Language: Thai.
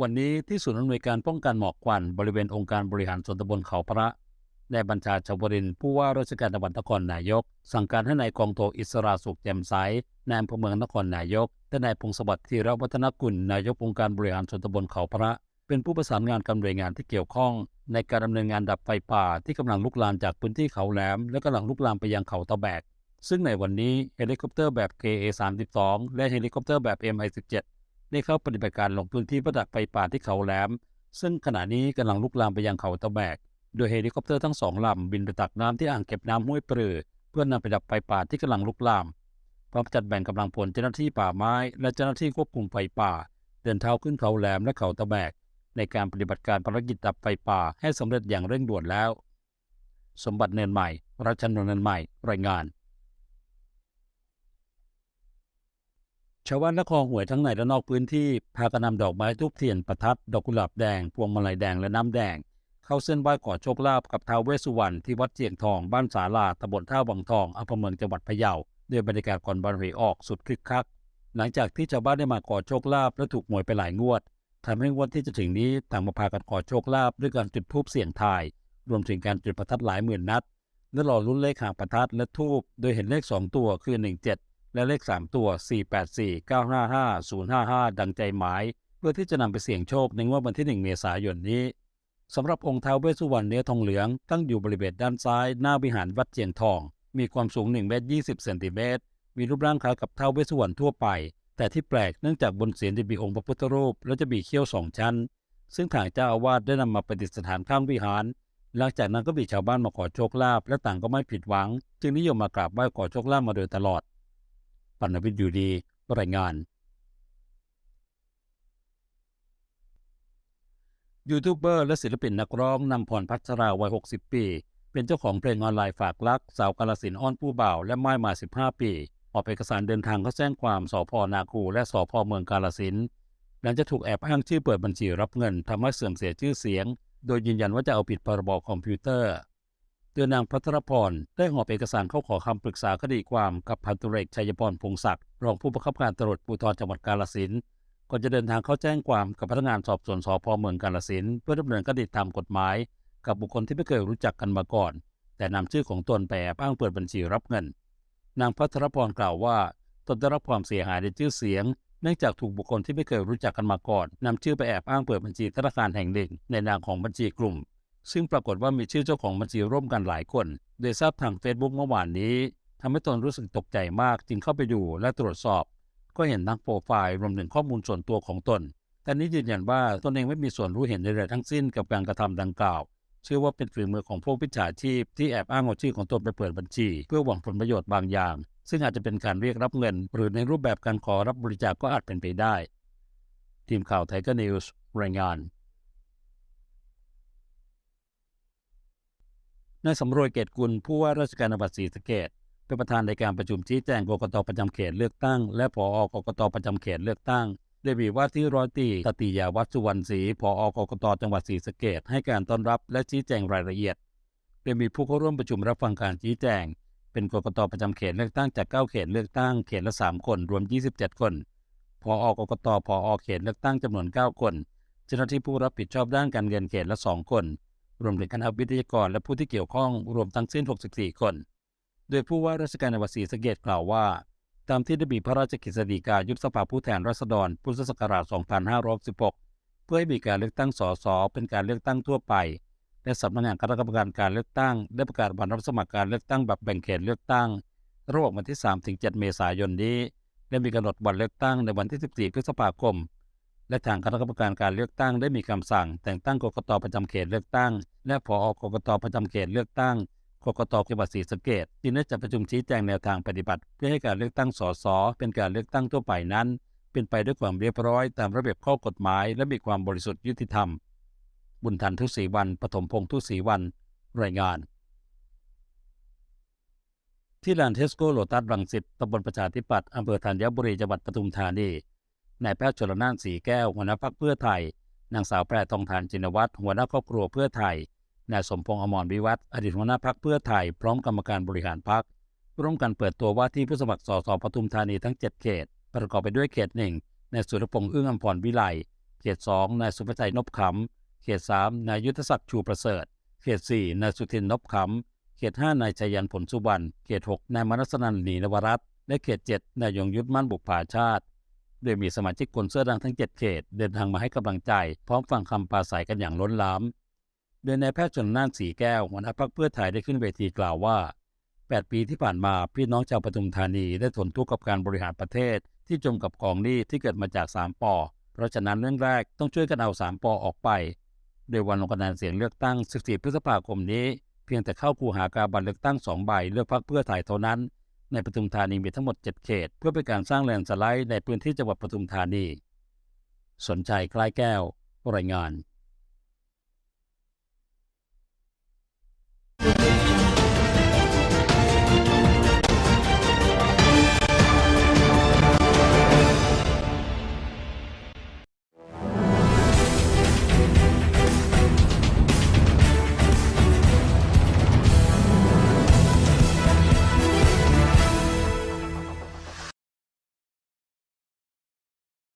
วันนี้ที่ศูนย์อำนวยการป้องกันหมอกควัน บริเวณองค์การบริหารส่วนตำบลเขาพระได้บัญชาชาวรินทร์ผู้ว่าราชการจังหวัดนครนายก สั่งการให้นายกองโทอิสราสุขแจ่มใสนายอำเภอเมืองนครนายกและนายพงศวัสดิ์ธีรวัฒนกุลนายกองค์การบริหารส่วนตำบลเขาพระ เป็นผู้ประสานงานกับหน่วยงานที่เกี่ยวข้อง ในการดำเนินงานดับไฟป่าที่กำลังลุกลามจากพื้นที่เขาแหลม และกำลังลุกลามไปยังเขาตะแบก ซึ่งในวันนี้เฮลิคอปเตอร์แบบ KA-32 และเฮลิคอปเตอร์แบบ MI-17 ได้เข้าปฏิบัติการลงพื้นที่เพื่อดับไฟป่าที่เขาแหลม ซึ่งขณะนี้กำลังลุกลามไปยังเขาตะแบก โดยเฮลิคอปเตอร์ทั้งสองลำบินไปตักน้ำที่อ่างเก็บน้ำห้วยปรือ เพื่อนำไปดับไฟป่าที่กำลังลุกลามพร้อมจัดแบ่งกำลังพลเจ้าหน้าที่ป่าไม้ และเจ้าหน้าที่ควบคุมไฟป่า เดินเท้าขึ้นเขาแหลมและเขาตะแบก ในการปฏิบัติการภารกิจดับไฟป่าให้สำเร็จอย่างเร่งด่วนแล้ว สมบัติเนินใหม่รัชนนท์เนินใหม่รายงาน ชาวบ้านนครหวยทั้งในและนอกพื้นที่พากันนำดอกไม้ทูบเทียนประทัดดอกกุหลาบแดง พวงมาลัยแดงและน้ำแดง เข้าเส้นไหว้ขอโชคลาภกับท้าวเวสสุวรรณที่วัดเจียงทองบ้านสาลาตำบลท่าวังทองอำเภอเมืองจังหวัดพะเยาด้วยบรรยากาศก่อนวันหวยออกสุดคึกคัก หลังจากที่ชาวบ้านได้มาขอโชคลาภและถูกหวยไปหลายงวดทำให้งวดที่จะถึงนี้ต่างมาพากันขอโชคลาภด้วยการจุดธูปเสี่ยงทาย รวมถึงการจุดประทัดหลายหมื่นนัดและรอลุ้นเลขหางประทัดและทูบโดยเห็นเลข 2 ตัวคือ 17 และเลข 3 ตัว 484 955 055 ดังใจหมาย เพื่อที่จะนำไปเสี่ยงโชคในงวดวันที่ 1 เมษายนนี้สำหรับองค์ท้าวเวสสุวรรณเนื้อทองเหลือง ตั้งอยู่บริเวณด้านซ้าย หน้าวิหารวัดเจียงทอง มีความสูง1เมตร20เซนติเมตรมีรูปร่างคล้ายกับท้าวเวสสุวรรณทั่วไป แต่ที่แปลกเนื่องจากบนเศียรจะมีองค์พระพุทธรูป และจะมีเขี้ยวสองชั้น ซึ่งทางเจ้าอาวาสได้นำมาประดิษฐานข้างวิหาร หลังจากนั้นก็มีชาวบ้านมาขอโชคลาภและต่างก็ไม่ผิดหวัง จึงนิยมมากราบไหว้ขอโชคลาภมาโดยตลอด ปัณวิทย์อยู่ดีรายงาน ยูทูบเบอร์และศิลปินนักร้องนำพรพัชราวัย 60 ปี เป็นเจ้าของเพลงออนไลน์ฝากรัก สาวกาลสินอ้อนผู้บ่าว และไม้มา 15 ปี ออกเอกสารเดินทางเข้าแจ้งความสพนาคูและสพเมืองกาลสินหลังจะถูกแอบอ้างชื่อเปิดบัญชีรับเงินทำให้เสื่อมเสียชื่อเสียง โดยยืนยันว่าจะเอาผิดพรบคอมพิวเตอร์ โดยนางพัทรพรได้หอบเอกสารเข้าขอคำปรึกษาคดีความกับพันตุเรกชัยพรพงศักดิ์รองผู้บังคับการตำรวจภูธรจังหวัดกาลสินก่อนจะเดินทางเข้าแจ้งความกับพนักงานสอบสวนสพเมืองกาลสินเพื่อดำเนินคดีตามกฎหมาย กับบุคคลที่ไม่เคยรู้จักกันมาก่อน แต่นำชื่อของตนไปแอบอ้างเปิดบัญชีรับเงิน นางพัทรพรกล่าวว่าตนได้รับความเสียหายในชื่อเสียงเนื่องจากถูกบุคคลที่ไม่เคยรู้จักกันมาก่อนนำชื่อไปแอบอ้างเปิดบัญชีธนาคารแห่งหนึ่งในนามของบัญชีกลุ่ม ซึ่งปรากฏว่ามีชื่อเจ้าของบัญชีร่วมกันหลายคน โดยทราบทางเฟซบุ๊กเมื่อวานนี้ทำให้ตนรู้สึกตกใจมากจึงเข้าไปดูและตรวจสอบ ก็เห็นทั้งโปรไฟล์รวมถึงข้อมูลส่วนตัวของตน แต่นี้ยืนยันว่าตนเองไม่มีส่วนรู้เห็นใดๆทั้งสิ้นกับการกระทำดังกล่าวเชื่อว่าเป็นฝีมือของพวกพิจฉาชีพที่แอบอ้างเอาชื่อของตนไปเปิดบัญชี เพื่อหวังผลประโยชน์บางอย่าง ซึ่งอาจจะเป็นการเรียกรับเงิน หรือในรูปแบบการขอรับบริจาคก็อาจเป็นไปได้ ทีมข่าวไทยก็นิวส์รายงาน นายสำรวยเกตกุลผู้ว่าราชการจังหวัดศรีสะเกษเป็นประธานในการประชุมชี้แจงกกตประจำเขตเลือกตั้ง และผอกกตประจำเขตเลือกตั้งได้มีว่าที่ร้อยตีตติยาวัฒสุวรรณศรีผอกกตจังหวัดศรีสะเกษให้การต้อนรับและชี้แจงรายละเอียดโดยมีผู้เข้าร่วมประชุมรับฟังการชี้แจง เป็นกกตประจำเขตเลือกตั้งจาก 9 เขตเลือกตั้งเขตละ 3 คนรวม 27 คนผอกกตผอเขตเลือกตั้งจำนวน 9 คน เจ้าหน้าที่ผู้รับผิดชอบด้านการเงินเขตละ 2 คน รวมถึงคณะวิทยากรและผู้ที่เกี่ยวข้องรวมทั้งสิ้น 64 คน โดยผู้ว่าราชการจังหวัดศรีสะเกษกล่าวว่า ตามที่ได้มีพระราชกฤษฎีกายุบสภาผู้แทนราษฎรพุทธศักราช 2516 เพื่อให้มีการเลือกตั้งสสเป็นการเลือกตั้งทั่วไป และสำนักงานคณะกรรมการการเลือกตั้งได้ประกาศวันรับสมัครการเลือกตั้งแบบแบ่งเขตเลือกตั้งระหว่างวันที่ 3-7 เมษายนนี้ และมีกำหนดวันเลือกตั้งในวันที่ 14 พฤษภาคม และทางคณะกรรมการการเลือกตั้งได้มีคำสั่ง แต่งตั้งกกตประจำเขตเลือกตั้ง และผอกกตประจำเขตเลือกตั้งกกตจังหวัดศรีสะเกษจึงได้จัดประชุมชี้แจงแนวทางปฏิบัติ เพื่อให้การเลือกตั้งสสเป็นการเลือกตั้งทั่วไปนั้น เป็นไปด้วยความเรียบร้อย ตามระเบียบข้อกฎหมาย และมีความบริสุทธิ์ยุติธรรม บุญทันทุศรีวันปฐมพงษ์ทุศรีวัน รายงาน ที่ลานเทสโกโลตัสรังสิตตำบลประชาธิปัตย์อำเภอธัญบุรีจังหวัดปทุมธานี นายแพทย์ชลนานสีแก้วหัวหน้าพรรคเพื่อไทย นางสาวแพรทองทานจินวัตรหัวหน้าครอบครัวเพื่อไทย นายสมพงษ์อมรวิวัฒน์อดีตหัวหน้าพรรคเพื่อไทย พร้อมกรรมการบริหารพรรคร่วมกันเปิดตัวว่าที่ผู้สมัครสสปทุมธานีทั้ง 7 เขต ประกอบไปด้วยเขตหนึ่งนายสุรพงษ์อึ้งอมพรวิไล เขต2นายสุภชัยนพขำเขต3นายยุทธศักดิ์ชูประเสริฐ เขต4นายสุทินนพขำเขต5นายชัยยันผลสุวรรณ เขต6นายมนัสนันหนีนวรัตและเขต7นายยงยุทธมั่นบุกผาชาติ โดยมีสมาชิกคนเสื้อแดงทั้ง 7 เขต เดินทางมาให้กำลังใจ พร้อมฟังคำปราศัยกันอย่างล้นหลาม โดยนายแพทย์ชนน่านสีแก้วหัวหน้าพรรคเพื่อไทยได้ขึ้นเวทีกล่าวว่า 8 ปีที่ผ่านมาพี่น้องชาวปทุมธานีได้ทนทุกข์กับการบริหารประเทศ ที่จมกับกองหนี้ที่เกิดมาจาก 3ปอเพราะฉะนั้นเรื่องแรกต้องช่วยกันเอา 3ปอออกไป โดยวันลงคะแนนเสียงเลือกตั้ง 14 พฤษภาคมนี้ เพียงแต่เข้าคูหากาบัตรเลือกตั้ง2ใบเลือกพรรคเพื่อไทยเท่านั้น ในปทุมธานีมีทั้งหมด 7 เขต เพื่อเป็นการสร้างแลนด์สไลด์ในพื้นที่จังหวัดปทุมธานี สนใจคล้ายแก้ว รายงาน